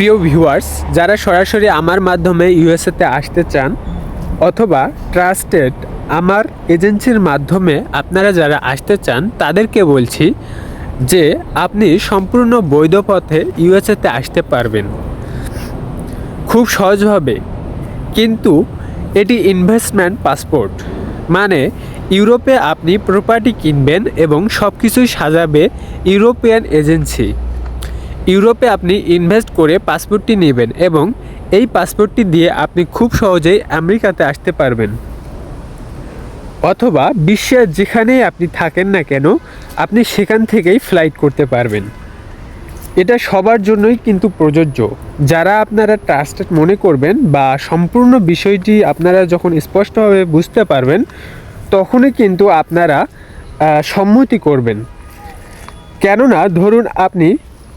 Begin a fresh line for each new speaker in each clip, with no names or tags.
প্রিয় ভিউয়ার্স, যারা সরাসরি আমার মাধ্যমে ইউএসএতে আসতে চান অথবা ট্রাস্টেড আমার এজেন্সির মাধ্যমে আপনারা যারা আসতে চান, তাদেরকে বলছি যে আপনি সম্পূর্ণ বৈধ পথে ইউএসএতে আসতে পারবেন। খুব সহজভাবে কিন্তু এটি ইনভেস্টমেন্ট পাসপোর্ট মানে ইউরোপে আপনি প্রপার্টি কিনবেন এবং সব কিছুই সাজাবে ইউরোপিয়ান এজেন্সি। ইউরোপে আপনি ইনভেস্ট করে পাসপোর্টটি নেবেন এবং এই পাসপোর্টটি দিয়ে আপনি খুব সহজেই আমেরিকাতে আসতে পারবেন। অথবা বিশ্বের যেখানেই আপনি থাকেন না কেন, আপনি সেখান থেকেই ফ্লাইট করতে পারবেন। এটা সবার জন্যই কিন্তু প্রযোজ্য। যারা আপনারা ট্রাস্টেড মনে করবেন বা সম্পূর্ণ বিষয়টি আপনারা যখন স্পষ্টভাবে বুঝতে পারবেন, তখনই কিন্তু আপনারা সম্মতি করবেন। কেননা, ধরুন আপনি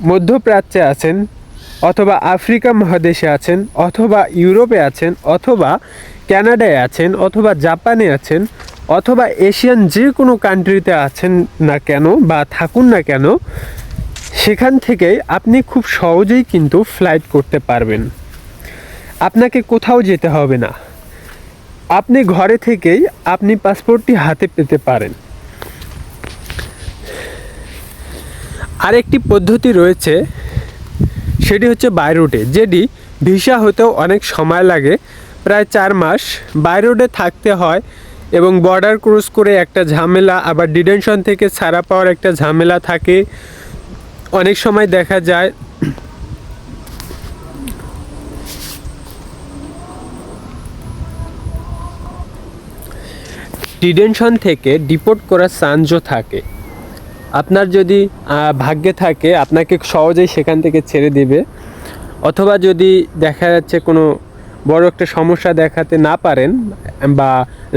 মধ্যপ্রাচ্যে আছেন, অথবা আফ্রিকা মহাদেশে আছেন, অথবা ইউরোপে আছেন, অথবা কানাডায় আছেন, অথবা জাপানে আছেন, অথবা এশিয়ান যে কোনো কান্ট্রিতে আছেন না কেন বা থাকুন না কেন, সেখান থেকে আপনি খুব সহজেই কিন্তু ফ্লাইট করতে পারবেন। আপনাকে কোথাও যেতে হবে না। আপনি ঘরে থেকেই আপনি পাসপোর্টটি হাতে পেতে পারেন। আরেকটি পদ্ধতি রয়েছে, সেটি হচ্ছে বাই রুটে যেটি ভিসা হতেও অনেক সময় লাগে। প্রায় চার মাস বাই রোডে থাকতে হয় এবং বর্ডার ক্রস করে একটা ঝামেলা, আবার ডিটেনশন থেকে ছাড়া পাওয়ার একটা ঝামেলা থাকে। অনেক সময় দেখা যায় ডিটেনশন থেকে ডিপোর্ট করার চান্সও থাকে। আপনার যদি ভাগ্যে থাকে, আপনাকে সহজেই সেখান থেকে ছেড়ে দেবে। অথবা যদি দেখা যাচ্ছে কোনো বড় একটা সমস্যা দেখাতে না পারেন, বা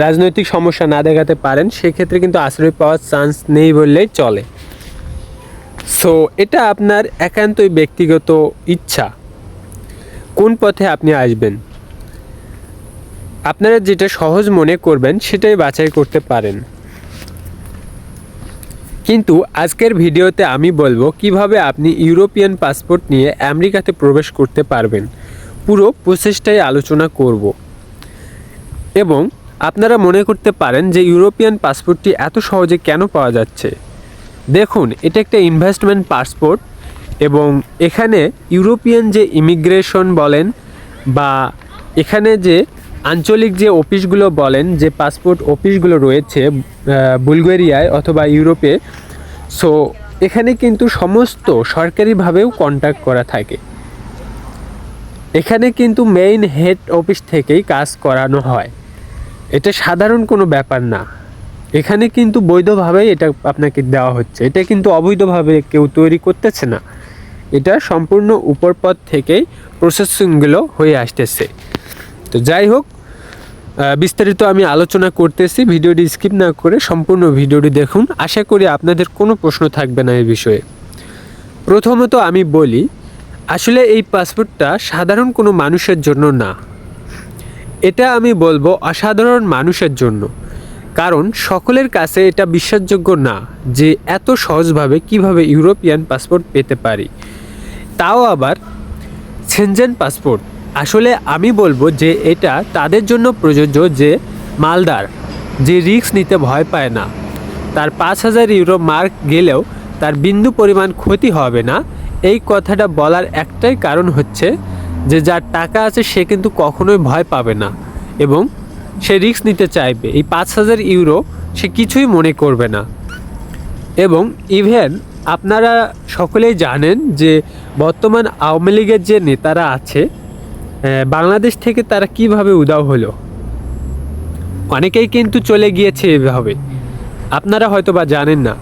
রাজনৈতিক সমস্যা না দেখাতে পারেন, সেক্ষেত্রে কিন্তু আশ্রয় পাওয়ার চান্স নেই বললেই চলে। সো এটা আপনার একান্তই ব্যক্তিগত ইচ্ছা। কোন পথে আপনি আসবেন? আপনারা যেটা সহজ মনে করবেন, সেটাই বাছাই করতে পারেন। কিন্তু আজকের ভিডিওতে আমি বলব কীভাবে আপনি ইউরোপিয়ান পাসপোর্ট নিয়ে আমেরিকাতে প্রবেশ করতে পারবেন। পুরো প্রসেসটাই আলোচনা করব। এবং আপনারা মনে করতে পারেন যে ইউরোপিয়ান পাসপোর্টটি এত সহজে কেন পাওয়া যাচ্ছে। দেখুন, এটা একটা ইনভেস্টমেন্ট পাসপোর্ট এবং এখানে ইউরোপিয়ান যে ইমিগ্রেশন বলেন বা এখানে যে আঞ্চলিক যে অফিসগুলো বলেন, যে পাসপোর্ট অফিসগুলো রয়েছে বুলগেরিয়ায় অথবা ইউরোপে, সো এখানে কিন্তু সমস্ত সরকারিভাবেও কন্ট্যাক্ট করা থাকে। এখানে কিন্তু মেইন হেড অফিস থেকেই কাজ করানো হয়। এটা সাধারণ কোনো ব্যাপার না। এখানে কিন্তু বৈধভাবেই এটা আপনাকে দেওয়া হচ্ছে। এটা কিন্তু অবৈধভাবে কেউ তৈরি করতেছে না। এটা সম্পূর্ণ উপর পথ থেকেই প্রসেসিংগুলো হয়ে আসতেছে। তো যাই হোক বিস্তারিত আমি আলোচনা করতেছি, ভিডিওটি স্কিপ না করে সম্পূর্ণ ভিডিওটি দেখুন। আশা করি আপনাদের কোনো প্রশ্ন থাকবে না এই বিষয়ে। প্রথমত আমি বলি, আসলে এই পাসপোর্টটা সাধারণ কোনো মানুষের জন্য না। এটা আমি বলব অসাধারণ মানুষের জন্য। কারণ সকলের কাছে এটা বিশ্বাসযোগ্য না যে এত সহজভাবে কীভাবে ইউরোপিয়ান পাসপোর্ট পেতে পারি। তাও আবার সেনজেন পাসপোর্ট আসলে আমি বলব যে এটা তাদের জন্য প্রযোজ্য যে মালদার যে রিস্ক নিতে ভয় পায় না। তার পাঁচ হাজার ইউরো মার্ক গেলেও তার বিন্দু পরিমাণ ক্ষতি হবে না। এই কথাটা বলার একটাই কারণ হচ্ছে যে যার টাকা আছে সে কিন্তু কখনোই ভয় পাবে না এবং সে রিস্ক নিতে চাইবে। এই পাঁচ হাজার ইউরো সে কিছুই মনে করবে না। এবং ইভেন আপনারা সকলেই জানেন যে বর্তমান আওয়ামী লীগের যে নেতারা আছে বাংলাদেশ থেকে তারা কীভাবে উদাও হলো? অনেকেই কিন্তু চলে গিয়েছে এভাবে। আপনারা হয়তো বা জানেন না,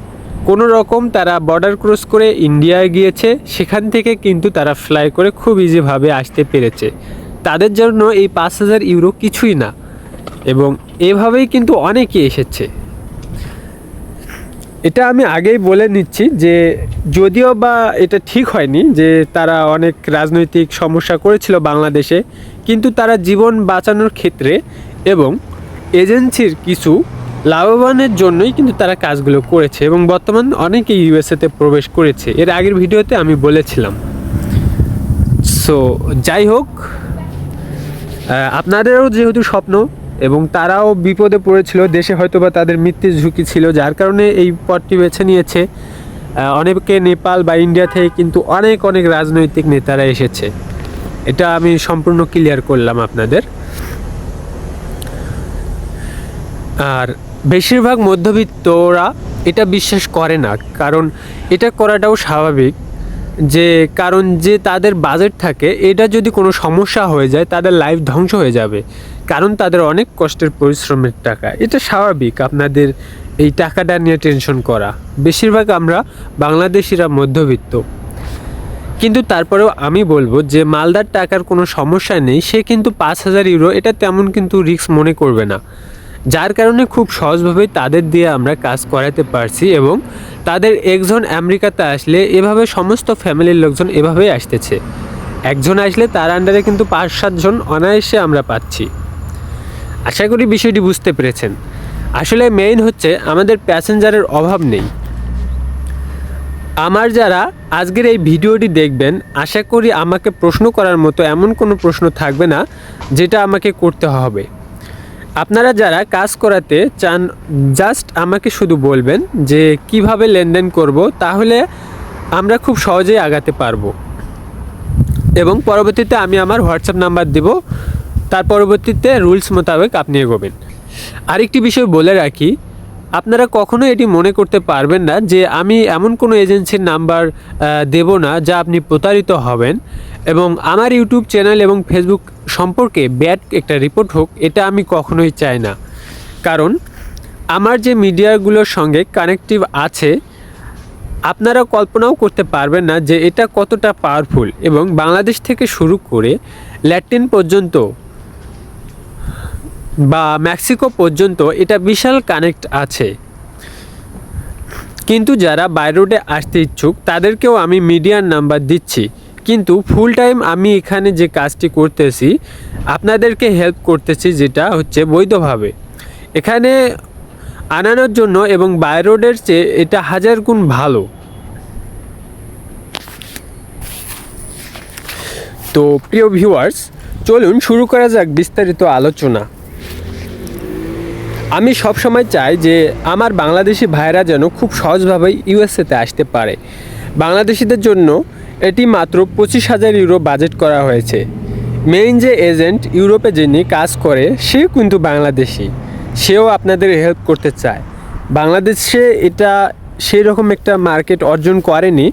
কোনো রকম তারা বর্ডার ক্রস করে ইন্ডিয়ায় গিয়েছে, সেখান থেকে কিন্তু তারা ফ্লাই করে খুব ইজিভাবে আসতে পেরেছে। তাদের জন্য এই পাঁচ হাজার ইউরো কিছুই না। এবং এভাবেই কিন্তু অনেকে এসেছে। এটা আমি আগেই বলে নিচ্ছি যে যদিও বা এটা ঠিক হয়নি যে তারা অনেক রাজনৈতিক সমস্যা করেছিল বাংলাদেশে, কিন্তু তারা জীবন বাঁচানোর ক্ষেত্রে এবং এজেন্সির কিছু লাভবানের জন্যই কিন্তু তারা কাজগুলো করেছে এবং বর্তমান অনেকে ইউএসএতে প্রবেশ করেছে। এর আগের ভিডিওতে আমি বলেছিলাম। সো যাই হোক আপনাদেরও যেহেতু স্বপ্ন এবং তারাও বিপদে পড়েছিল, দেশে হয়তো বা তাদের মৃত্যুর ঝুঁকি ছিল, যার কারণে এই পথটি বেছে নিয়েছে। অনেকে নেপাল বা ইন্ডিয়া থেকে কিন্তু অনেক অনেক রাজনৈতিক নেতারা এসেছে। এটা আমি সম্পূর্ণ ক্লিয়ার করলাম আপনাদের। আর বেশিরভাগ মধ্যবিত্তরা এটা বিশ্বাস করে না, কারণ এটা করাটাও স্বাভাবিক যে, কারণ যে তাদের বাজেট থাকে, এটা যদি কোনো সমস্যা হয়ে যায়, তাদের লাইফ ধ্বংস হয়ে যাবে। কারণ তাদের অনেক কষ্টের পরিশ্রমের টাকা। এটা স্বাভাবিক, আপনাদের এই টাকাটা নিয়ে টেনশন করা। বেশিরভাগ আমরা বাংলাদেশিরা মধ্যবিত্ত। কিন্তু তারপরেও আমি বলব যে, মালদার টাকার কোনো সমস্যা নেই, সে কিন্তু পাঁচ হাজার ইউরো, এটা তেমন কিন্তু রিস্ক মনে করবে না। যার কারণে খুব সহজভাবেই তাদের দিয়ে আমরা কাজ করাতে পারছি এবং তাদের একজন আমেরিকাতে আসলে এভাবে সমস্ত ফ্যামিলির লোকজন এভাবেই আসতেছে। একজন আসলে তার আন্ডারে কিন্তু পাঁচ সাতজন অনায়াসে আমরা পাচ্ছি। আশা করি বিষয়টি বুঝতে পেরেছেন। আসলে মেইন হচ্ছে আমাদের প্যাসেঞ্জারের অভাব নেই। আমার যারা আজকের এই ভিডিওটি দেখবেন, আশা করি আমাকে প্রশ্ন করার মতো এমন কোনো প্রশ্ন থাকবে না, যেটা আমাকে করতে হবে। আপনারা যারা কাজ করাতে চান জাস্ট আমাকে শুধু বলবেন যে কীভাবে লেনদেন করব, তাহলে আমরা খুব সহজেই আগাতে পারব। এবং পরবর্তীতে আমি আমার হোয়াটসঅ্যাপ নাম্বার দেব। তার পরবর্তীতে রুলস মোতাবেক আপনি এগোবেন। আরেকটি বিষয় বলে রাখি, আপনারা কখনো এটি মনে করতে পারবেন না যে আমি এমন কোনো এজেন্সির নাম্বার দেব না যা আপনি প্রতারিত হবেন এবং আমার ইউটিউব চ্যানেল এবং ফেসবুক সম্পর্কে ব্যাড একটা রিপোর্ট হোক, এটা আমি কখনোই চাই না। কারণ আমার যে মিডিয়াগুলোর সঙ্গে কানেকটিভ আছে, আপনারা কল্পনাও করতে পারবেন না যে এটা কতটা পাওয়ারফুল এবং বাংলাদেশ থেকে শুরু করে ল্যাটিন পর্যন্ত বা মেক্সিকো পর্যন্ত এটা বিশাল কানেক্ট আছে। কিন্তু যারা বাইরোডে আসতে ইচ্ছুক, তাদেরকেও আমি মিডিয়ার নাম্বার দিচ্ছি। কিন্তু ফুল টাইম আমি এখানে যে কাজটি করতেছি, আপনাদেরকে হেল্প করতেছি যেটা হচ্ছে বৈধভাবে। এখানে আনানোর জন্য এবং বাইরোডের চেয়ে এটা হাজার গুণ ভালো। তো প্রিয় ভিউয়ার্স, চলুন শুরু করা যাক বিস্তারিত আলোচনা। আমি সবসময় চাই যে আমার বাংলাদেশি ভাইরা যেন খুব সহজভাবেই ইউএসএতে আসতে পারে। বাংলাদেশিদের জন্য এটি মাত্র পঁচিশ হাজার ইউরো বাজেট করা হয়েছে। মেইন যে এজেন্ট ইউরোপে যিনি কাজ করে সে কিন্তু বাংলাদেশি। সেও আপনাদের হেল্প করতে চায়। বাংলাদেশে এটা সেই রকম একটা মার্কেট অর্জন করেনি,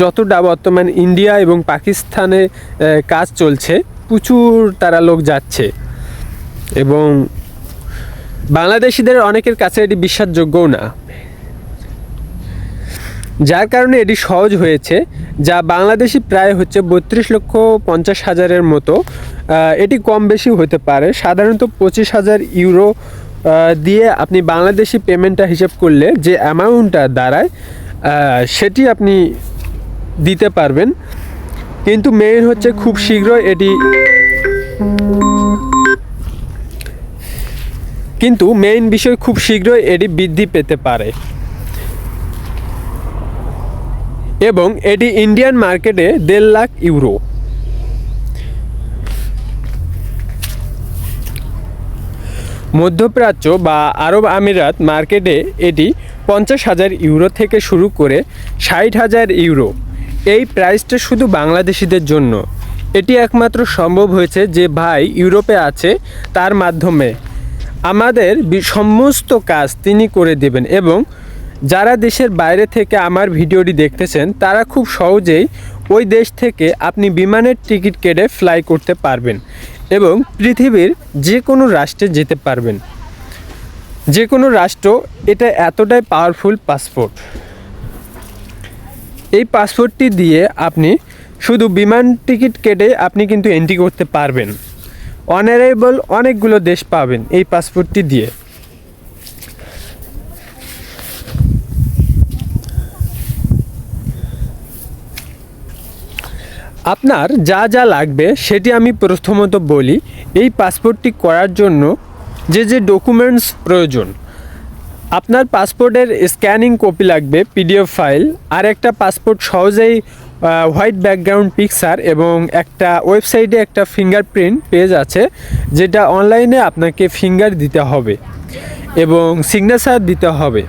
যতটা বর্তমান ইন্ডিয়া এবং পাকিস্তানে কাজ চলছে, প্রচুর তারা লোক যাচ্ছে। এবং বাংলাদেশিদের অনেকের কাছে এটি বিশ্বাসযোগ্যও না। যার কারণে এটি সহজ হয়েছে, যা বাংলাদেশি প্রায় হচ্ছে বত্রিশ লক্ষ পঞ্চাশ হাজারের মতো। এটি কম বেশি হতে পারে। সাধারণত পঁচিশ হাজার ইউরো দিয়ে আপনি বাংলাদেশি পেমেন্টটা হিসেব করলে যে অ্যামাউন্টটা দাঁড়ায় সেটি আপনি দিতে পারবেন। কিন্তু মেইন হচ্ছে খুব শীঘ্রই এটি কিন্তু মেইন বিষয় খুব শীঘ্রই এটি বৃদ্ধি পেতে পারে। এবং এটি ইন্ডিয়ান মার্কেটে দেড় লাখ ইউরো মধ্যপ্রাচ্য বা আরব আমিরাত মার্কেটে এটি পঞ্চাশ হাজার ইউরো থেকে শুরু করে ষাট হাজার ইউরো এই প্রাইসটা শুধু বাংলাদেশিদের জন্য। এটি একমাত্র সম্ভব হয়েছে যে ভাই ইউরোপে আছে তার মাধ্যমে। আমাদের সমস্ত কাজ তিনি করে দেবেন এবং যারা দেশের বাইরে থেকে আমার ভিডিওটি দেখতেছেন, তারা খুব সহজেই ওই দেশ থেকে আপনি বিমানের টিকিট কেটে ফ্লাই করতে পারবেন এবং পৃথিবীর যে কোনো রাষ্ট্রে যেতে পারবেন। যে কোনো রাষ্ট্র, এটা এতটাই পাওয়ারফুল পাসপোর্ট এই পাসপোর্টটি দিয়ে আপনি শুধু বিমান টিকিট কেটে আপনি কিন্তু এন্ট্রি করতে পারবেন। অনারেবল অনেকগুলো দেশ পাবেন এই পাসপোর্টটি দিয়ে। আপনার যা যা লাগবে সেটি আমি প্রথমত বলি, এই পাসপোর্টটি করার জন্য যে যে ডকুমেন্টস প্রয়োজন। আপনার পাসপোর্টের স্ক্যানিং কপি লাগবে পিডিএফ ফাইল আর একটা পাসপোর্ট সহজেই হোয়াইট ব্যাকগ্রাউন্ড পিকচার এবং একটা ওয়েবসাইটে একটা ফিঙ্গারপ্রিন্ট পেজ আছে, যেটা অনলাইনে আপনাকে ফিঙ্গার দিতে হবে এবং সিগনেচার দিতে হবে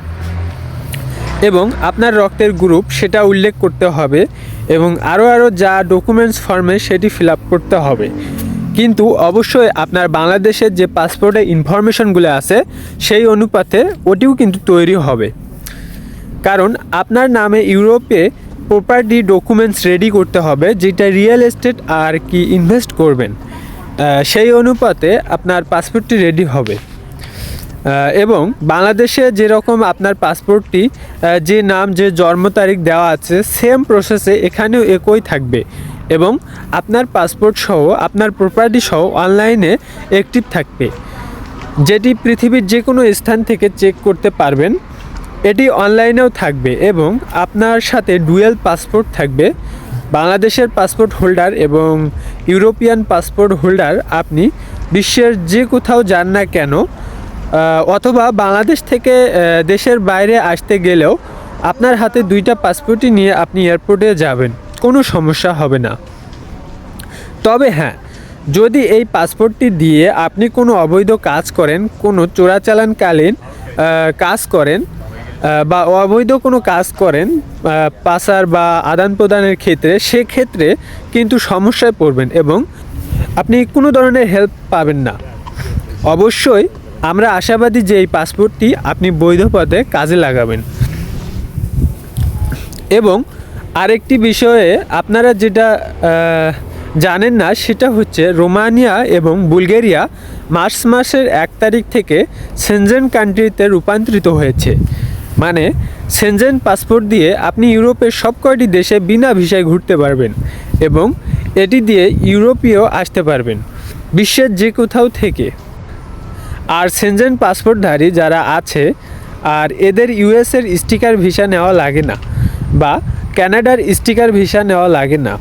এবং আপনার রক্তের গ্রুপ সেটা উল্লেখ করতে হবে এবং আরও আরও যা ডকুমেন্টস ফর্মে সেটি ফিল করতে হবে। কিন্তু অবশ্যই আপনার বাংলাদেশের যে পাসপোর্টে ইনফরমেশনগুলো আছে, সেই অনুপাতে ওটিও কিন্তু তৈরি হবে। কারণ আপনার নামে ইউরোপে প্রপার্টি ডকুমেন্টস রেডি করতে হবে, যেটা রিয়েল এস্টেট আর কি ইনভেস্ট করবেন। সেই অনুপাতে আপনার পাসপোর্টটি রেডি হবে। এবং বাংলাদেশে যেরকম আপনার পাসপোর্টটি যে নাম, যে জন্ম তারিখ দেওয়া আছে সেম প্রসেসে এখানেও একই থাকবে। এবং আপনার পাসপোর্ট সহ, আপনার প্রপার্টি সহ অনলাইনে অ্যাক্টিভ থাকবে। যেটি পৃথিবীর যে কোনো স্থান থেকে চেক করতে পারবেন। এটি অনলাইনেও থাকবে এবং আপনার সাথে ডুয়েল পাসপোর্ট থাকবে। বাংলাদেশের পাসপোর্ট হোল্ডার এবং ইউরোপিয়ান পাসপোর্ট হোল্ডার আপনি বিশ্বের যে কোথাও যান না কেন অথবা বাংলাদেশ থেকে দেশের বাইরে আসতে গেলেও আপনার হাতে দুইটা পাসপোর্টই নিয়ে আপনি এয়ারপোর্টে যাবেন, কোনো সমস্যা হবে না। তবে হ্যাঁ যদি এই পাসপোর্টটি দিয়ে আপনি কোনো অবৈধ কাজ করেন, কোনো চোরাচালানকালীন কাজ করেন বা অবৈধ কোনো কাজ করেন পাচার বা আদান প্রদানের ক্ষেত্রে, সেক্ষেত্রে কিন্তু সমস্যায় পড়বেন এবং আপনি কোনো ধরনের হেল্প পাবেন না। অবশ্যই আমরা আশাবাদী যে এই পাসপোর্টটি আপনি বৈধ পথে কাজে লাগাবেন। এবং আরেকটি বিষয়ে আপনারা যেটা জানেন না, সেটা হচ্ছে রোমানিয়া এবং বুলগেরিয়া মার্চ মাসের এক তারিখ থেকে সেনজেন কান্ট্রিতে রূপান্তরিত হয়েছে। মানে সেনজেন পাসপোর্ট দিয়ে আপনি ইউরোপের সব কয়টি দেশে বিনা ভিসায় ঘুরতে পারবেন এবং এটি দিয়ে ইউরোপীয় আসতে পারবেন, বিশ্বের যে কোথাও থেকে। আর সেনজেন পাসপোর্টধারী যারা আছে, আর এদের ইউএসের স্টিকার ভিসা নেওয়া লাগে না বা কানাডার স্টিকার ভিসা নেওয়া লাগে না।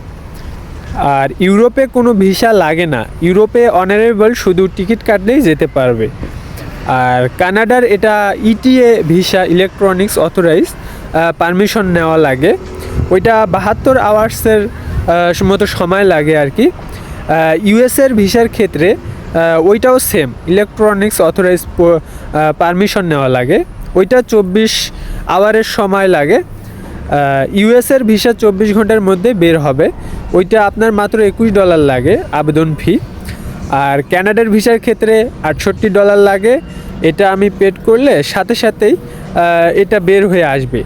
আর ইউরোপে কোনো ভিসা লাগে না। ইউরোপে অনারেবল শুধু টিকিট কাটলেই যেতে পারবে। আর কানাডার এটা ETA visa electronics authorize permission নেওয়া লাগে। ওইটা বাহাত্তর আওয়ার্সের মতো সময় লাগে আর কি। ইউএসের ভিসার ক্ষেত্রে ওইটাও সেম ইলেকট্রনিক্স অথরাইজ পারমিশন নেওয়া লাগে। ওইটা চব্বিশ আওয়ারের সময় লাগে। ইউএসের ভিসা চব্বিশ ঘণ্টার মধ্যে বের হবে। ওইটা আপনার মাত্র একুশ ডলার লাগে আবেদন ফি আর ক্যানাডার ভিসার ক্ষেত্রে আটষট্টি ডলার লাগে। এটা আমি পেড করলে সাথে সাথেই এটা বের হয়ে আসবে।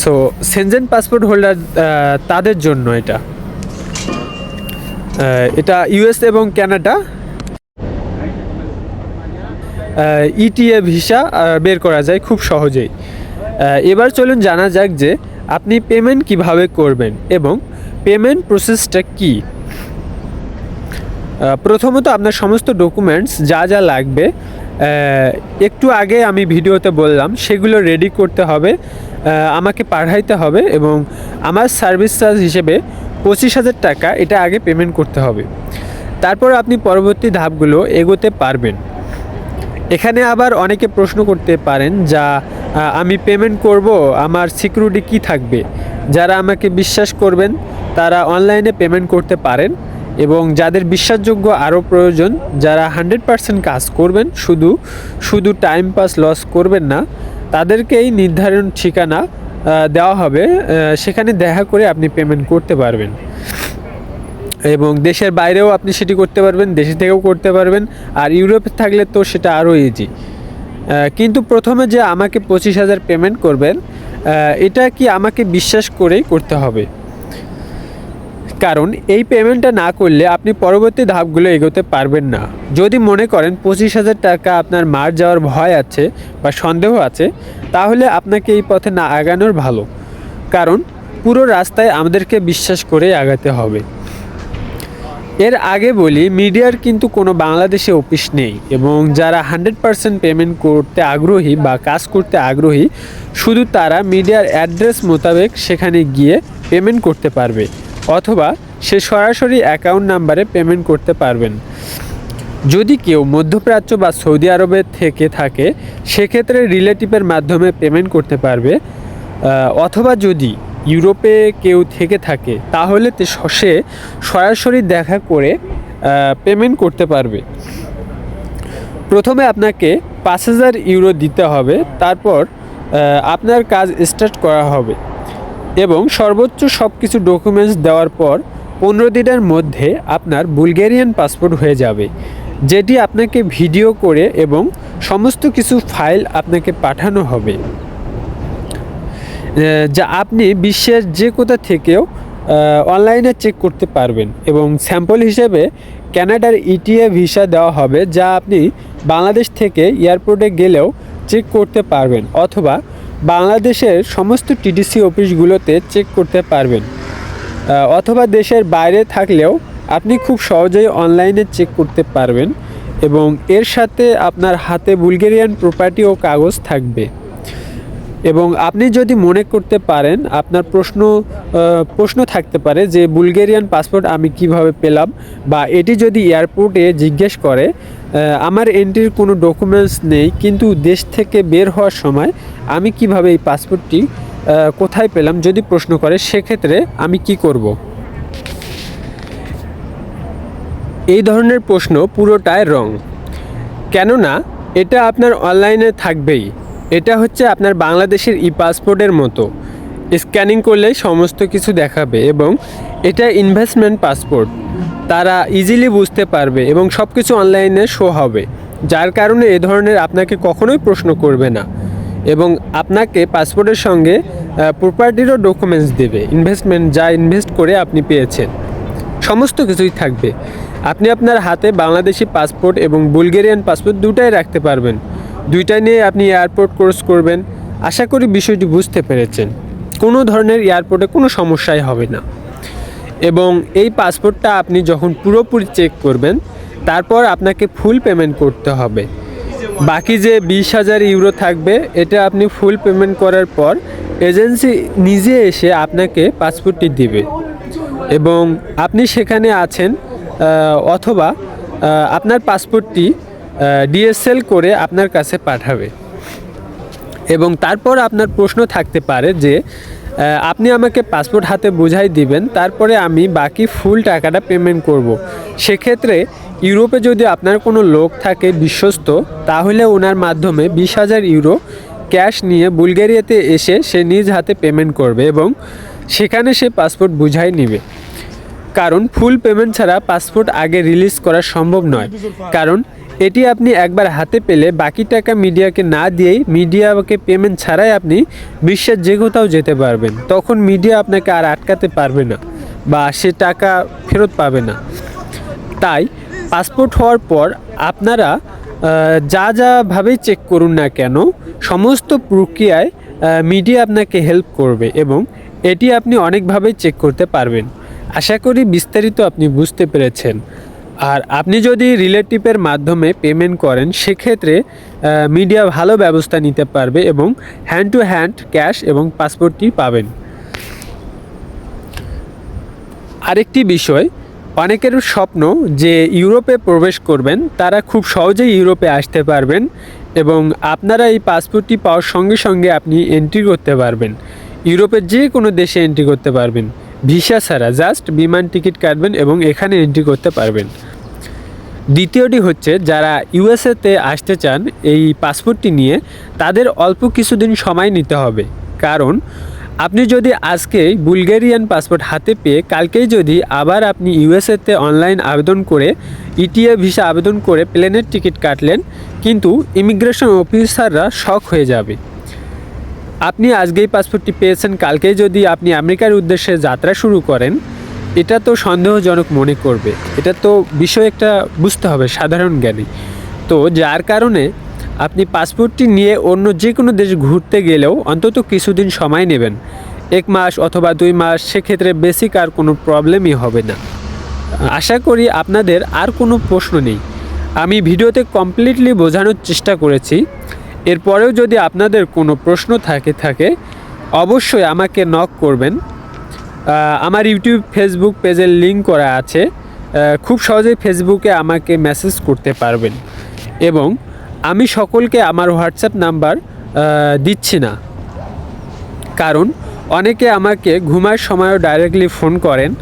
সো সেনজেন পাসপোর্ট হোল্ডার তাদের জন্য এটা। এটা ইউএস এবং ক্যানাডা ইটিএ ভিসা বের করা যায় খুব সহজেই। এবার চলুন জানা যাক যে আপনি পেমেন্ট কীভাবে করবেন এবং পেমেন্ট প্রসেসটা কী। প্রথমত আপনার সমস্ত ডকুমেন্টস যা যা লাগবে একটু আগে আমি ভিডিওতে বললাম, সেগুলো রেডি করতে হবে আমাকে পাঠাইতে হবে এবং আমার সার্ভিস চার্জ হিসেবে পঁচিশ হাজার টাকা এটা আগে পেমেন্ট করতে হবে। তারপর আপনি পরবর্তী ধাপগুলো এগোতে পারবেন। এখানে আবার অনেকে প্রশ্ন করতে পারেন যা আমি পেমেন্ট করব, আমার সিকিউরিটি কি থাকবে? যারা আমাকে বিশ্বাস করবেন, তারা অনলাইনে পেমেন্ট করতে পারেন। এবং যাদের বিশ্বাসযোগ্য আরও প্রয়োজন, যারা হান্ড্রেড পার্সেন্ট কাজ করবেন, শুধু শুধু টাইম পাস লস করবেন না, তাদেরকেই নির্ধারণ ঠিকানা দেওয়া হবে সেখানে দেখা করে আপনি পেমেন্ট করতে পারবেন। এবং দেশের বাইরেও আপনি সেটি করতে পারবেন, দেশে থেকেও করতে পারবেন, আর ইউরোপে থাকলে তো সেটা আরও ইজি কিন্তু প্রথমে যে আমাকে পঁচিশ হাজার পেমেন্ট করবেন এটা কি আমাকে বিশ্বাস করেই করতে হবে? কারণ এই পেমেন্টটা না করলে আপনি পরবর্তী ধাপগুলো এগোতে পারবেন না। যদি মনে করেন পঁচিশ হাজার টাকা আপনার মার যাওয়ার ভয় আছে বা সন্দেহ আছে, তাহলে আপনাকে এই পথে না আগানোর ভালো। কারণ পুরো রাস্তায় আমাদেরকে বিশ্বাস করে আগাতে হবে। এর আগে বলি, মিডিয়ার কিন্তু কোনো বাংলাদেশে অফিস নেই এবং যারা হান্ড্রেড পার্সেন্ট পেমেন্ট করতে আগ্রহী বা কাজ করতে আগ্রহী, শুধু তারা মিডিয়ার অ্যাড্রেস মোতাবেক সেখানে গিয়ে পেমেন্ট করতে পারবে। অথবা সে সরাসরি অ্যাকাউন্ট নাম্বারে পেমেন্ট করতে পারবেন। যদি কেউ মধ্যপ্রাচ্য বা সৌদি আরবে থেকে থাকে, সেক্ষেত্রে রিলেটিভের মাধ্যমে পেমেন্ট করতে পারবে। অথবা যদি ইউরোপে কেউ থেকে থাকে, তাহলে সে সরাসরি দেখা করে পেমেন্ট করতে পারবে। প্রথমে আপনাকে পাঁচ হাজার ইউরো দিতে হবে, তারপর আপনার কাজ স্টার্ট করা হবে। এবং সর্বোচ্চ সব কিছু ডকুমেন্টস দেওয়ার পর পনেরো দিনের মধ্যে আপনার বুলগেরিয়ান পাসপোর্ট হয়ে যাবে, যেটি আপনাকে ভিডিও করে এবং সমস্ত কিছু ফাইল আপনাকে পাঠানো হবে। যা আপনি বিশ্বের যে কোথা থেকেও অনলাইনে চেক করতে পারবেন এবং স্যাম্পল হিসেবে ক্যানাডার ইটিএ ভিসা দেওয়া হবে, যা আপনি বাংলাদেশ থেকে এয়ারপোর্টে গেলেও চেক করতে পারবেন অথবা বাংলাদেশের সমস্ত টিডিসি অফিসগুলোতে চেক করতে পারবেন। অথবা দেশের বাইরে থাকলেও আপনি খুব সহজেই অনলাইনে চেক করতে পারবেন এবং এর সাথে আপনার হাতে বুলগেরিয়ান প্রপার্টি ও কাগজ থাকবে। এবং আপনি যদি মনে করতে পারেন, আপনার প্রশ্ন প্রশ্ন থাকতে পারে যে, বুলগেরিয়ান পাসপোর্ট আমি কীভাবে পেলাম? বা এটি যদি এয়ারপোর্টে জিজ্ঞেস করে আমার এন্ট্রির কোনো ডকুমেন্টস নেই, কিন্তু দেশ থেকে বের হওয়ার সময় আমি কীভাবে এই পাসপোর্টটি কোথায় পেলাম যদি প্রশ্ন করে, সেক্ষেত্রে আমি কি করব? এই ধরনের প্রশ্ন পুরোটাই রং কেননা, এটা আপনার অনলাইনে থাকবেই। এটা হচ্ছে আপনার বাংলাদেশের ই পাসপোর্টের মতো। স্ক্যানিং করলেই সমস্ত কিছু দেখাবে এবং এটা ইনভেস্টমেন্ট পাসপোর্ট তারা ইজিলি বুঝতে পারবে এবং সব কিছু অনলাইনে শো হবে। যার কারণে এ ধরনের আপনাকে কখনোই প্রশ্ন করবে না। এবং আপনাকে পাসপোর্টের সঙ্গে প্রপার্টিরও ডকুমেন্টস দেবে ইনভেস্টমেন্ট যা ইনভেস্ট করে আপনি পেয়েছেন। সমস্ত কিছুই থাকবে। আপনি আপনার হাতে বাংলাদেশি পাসপোর্ট এবং বুলগেরিয়ান পাসপোর্ট দুটাই রাখতে পারবেন। দুইটাই নিয়ে আপনি এয়ারপোর্ট কোর্স করবেন। আশা করি বিষয়টি বুঝতে পেরেছেন। কোনো ধরনের এয়ারপোর্টে কোনো সমস্যাই হবে না। এবং এই পাসপোর্টটা আপনি যখন পুরোপুরি চেক করবেন, তারপর আপনাকে ফুল পেমেন্ট করতে হবে। বাকি যে বিশ হাজার ইউরো থাকবে, এটা আপনি ফুল পেমেন্ট করার পর এজেন্সি নিজে এসে আপনাকে পাসপোর্টটি দিবে। এবং আপনি সেখানে আছেন অথবা আপনার পাসপোর্টটি ডিএসএল করে আপনার কাছে পাঠাবে। এবং তারপর আপনার প্রশ্ন থাকতে পারে যে আপনি আমাকে পাসপোর্ট হাতে বুঝাই দিবেন, তারপরে আমি বাকি ফুল টাকাটা পেমেন্ট করব। সেক্ষেত্রে ইউরোপে যদি আপনার কোনো লোক থাকে বিশ্বস্ত, তাহলে ওনার মাধ্যমে বিশ হাজার ইউরো ক্যাশ নিয়ে বুলগেরিয়াতে এসে সে নিজ হাতে পেমেন্ট করবে এবং সেখানে সে পাসপোর্ট বুঝাই নেবে কারণ ফুল পেমেন্ট ছাড়া পাসপোর্ট আগে রিলিজ করা সম্ভব নয়। কারণ এটি আপনি একবার হাতে পেলে বাকি টাকা মিডিয়াকে না দিয়েই মিডিয়াকে পেমেন্ট ছাড়াই আপনি বিশ্বের যে কোথাও যেতে পারবেন। তখন মিডিয়া আপনাকে আর আটকাতে পারবে না বা সে টাকা ফেরত পাবে না। তাই পাসপোর্ট হওয়ার পর আপনারা যা যাভাবেই চেক করুন না কেন, সমস্ত প্রক্রিয়ায় মিডিয়া আপনাকে হেল্প করবে এবং এটি আপনি অনেকভাবেই চেক করতে পারবেন। আশা করি বিস্তারিত আপনি বুঝতে পেরেছেন। আর আপনি যদি রিলেটিভের মাধ্যমে পেমেন্ট করেন, সেক্ষেত্রে মিডিয়া ভালো ব্যবস্থা নিতে পারবে এবং হ্যান্ড টু হ্যান্ড ক্যাশ এবং পাসপোর্টটি পাবেন। আরেকটি বিষয়, অনেকের স্বপ্ন যে ইউরোপে প্রবেশ করবেন, তারা খুব সহজেই ইউরোপে আসতে পারবেন এবং আপনারা এই পাসপোর্টটি পাওয়ার সঙ্গে সঙ্গে আপনি এন্ট্রি করতে পারবেন। ইউরোপের যে কোনো দেশে এন্ট্রি করতে পারবেন। ভিসা ছাড়া জাস্ট বিমান টিকিট কাটবেন এবং এখানে এন্ট্রি করতে পারবেন। দ্বিতীয়টি হচ্ছে, যারা ইউএসএতে আসতে চান, এই পাসপোর্টটি নিয়ে তাদের অল্প কিছুদিন সময় নিতে হবে। কারণ, আপনি যদি আজকেই বুলগেরিয়ান পাসপোর্ট হাতে পেয়ে কালকেই যদি আবার আপনি ইউএসএতে অনলাইন আবেদন করে ইটিএ ভিসা আবেদন করে প্লেনের টিকিট কাটলেন, কিন্তু ইমিগ্রেশন অফিসাররা শক হয়ে যাবে। আপনি আজকেই পাসপোর্টটি পেয়েছেন, কালকেই যদি আপনি আমেরিকার উদ্দেশ্যে যাত্রা শুরু করেন, এটা তো সন্দেহজনক মনে করবে। এটা তো বিষয় একটা বুঝতে হবে সাধারণ জ্ঞানী। তো যার কারণে আপনি পাসপোর্টটি নিয়ে অন্য যে কোনো দেশ ঘুরতে গেলেও অন্তত কিছুদিন সময় নেবেন। এক মাস অথবা দুই মাস, সেক্ষেত্রে বেসিক আর কোনো প্রবলেমই হবে না। আশা করি আপনাদের আর কোনো প্রশ্ন নেই। আমি ভিডিওতে কমপ্লিটলি বোঝানোর চেষ্টা করেছি। এরপরেও যদি আপনাদের কোনো প্রশ্ন থাকে থাকে, অবশ্যই আমাকে নক করবেন। আমার ইউটিউব ফেসবুক পেজের লিঙ্ক করা আছে। খুব সহজেই ফেসবুকে আমাকে মেসেজ করতে পারবেন। এবং আমি সকলকে আমার হোয়াটসঅ্যাপ নাম্বার দিচ্ছি না। কারণ অনেকে আমাকে ঘুমার সময়ও ডাইরেক্টলি ফোন করেন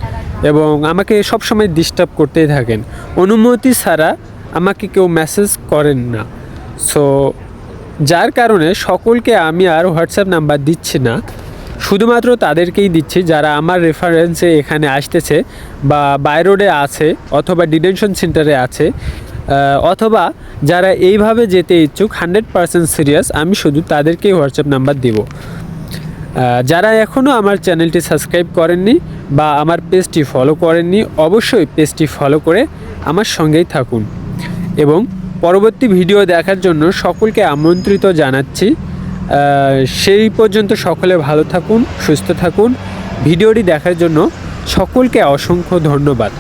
এবং আমাকে সব সময় ডিস্টার্ব করতেই থাকেন। অনুমতি ছাড়া আমাকে কেউ মেসেজ করেন না। সো যার কারণে সকলকে আমি আর হোয়াটসঅ্যাপ নাম্বার দিচ্ছি না। শুধুমাত্র তাদেরকেই দিচ্ছি যারা আমার রেফারেন্সে এখানে আসতেছে বা বাই রোডে আছে অথবা ডিটেনশন সেন্টারে আছে অথবা যারা এইভাবে যেতে ইচ্ছুক হান্ড্রেড পার্সেন্ট সিরিয়াস আমি শুধু তাদেরকেই হোয়াটসঅ্যাপ নাম্বার দিব। যারা এখনও আমার চ্যানেলটি সাবস্ক্রাইব করেননি বা আমার পেজটি ফলো করেননি, অবশ্যই পেজটি ফলো করে আমার সঙ্গেই থাকুন। এবং পরবর্তী ভিডিও দেখার জন্য সকলকে আমন্ত্রিত জানাচ্ছি। সেই পর্যন্ত সকলে ভালো থাকুন, সুস্থ থাকুন। ভিডিওটি দেখার জন্য সকলকে অসংখ্য ধন্যবাদ।